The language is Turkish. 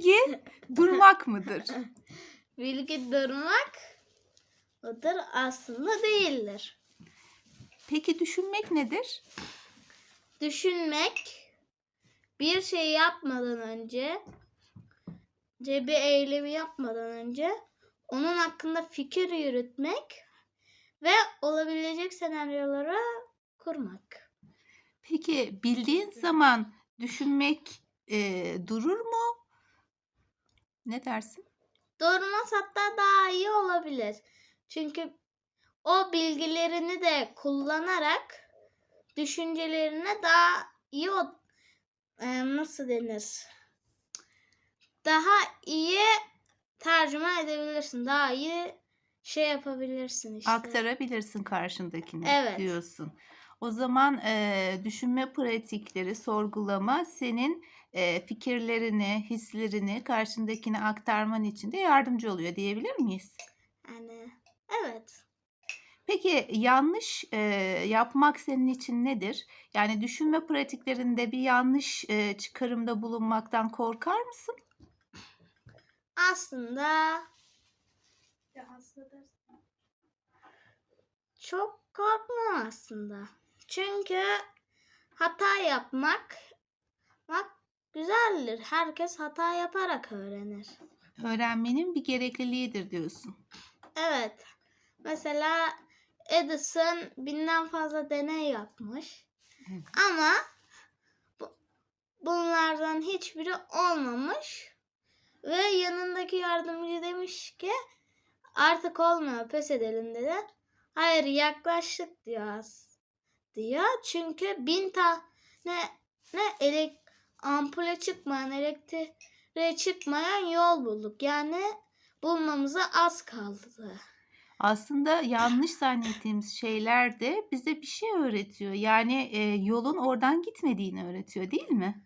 bilgi durmak mıdır? Bilgi durmak mıdır? Aslında değildir. Peki düşünmek nedir? Düşünmek bir şey yapmadan önce ce- bir eylemi yapmadan önce onun hakkında fikir yürütmek ve olabilecek senaryoları kurmak. Peki bildiğin zaman düşünmek e, durur mu? Ne dersin? Durmaz hatta daha iyi olabilir. Çünkü o bilgilerini de kullanarak düşüncelerine daha iyi o, e, nasıl denir? Daha iyi tercüme edebilirsin. Daha iyi şey yapabilirsin işte. Aktarabilirsin karşındakine Evet. diyorsun. O zaman e, düşünme pratikleri, sorgulama senin e, fikirlerini, hislerini karşındakine aktarman için de yardımcı oluyor diyebilir miyiz? Yani evet. Peki yanlış e, yapmak senin için nedir? Yani düşünme pratiklerinde bir yanlış e, çıkarımda bulunmaktan korkar mısın? Aslında çok korkmam aslında. Çünkü hata yapmak bak güzeldir. Herkes hata yaparak öğrenir. Öğrenmenin bir gerekliliğidir diyorsun. Evet. Mesela Edison binden fazla deney yapmış. Evet. Ama bu, bunlardan hiçbiri olmamış. Ve yanındaki yardımcı demiş ki artık olmuyor pes edelim dedi. Hayır yaklaştık diyor az- diyor. Çünkü bin tane ne elek ampule çıkmayan elektriğe çıkmayan yol bulduk. Yani bulmamıza az kaldı. Aslında yanlış zannettiğimiz şeyler de bize bir şey öğretiyor. Yani e, yolun oradan gitmediğini öğretiyor değil mi?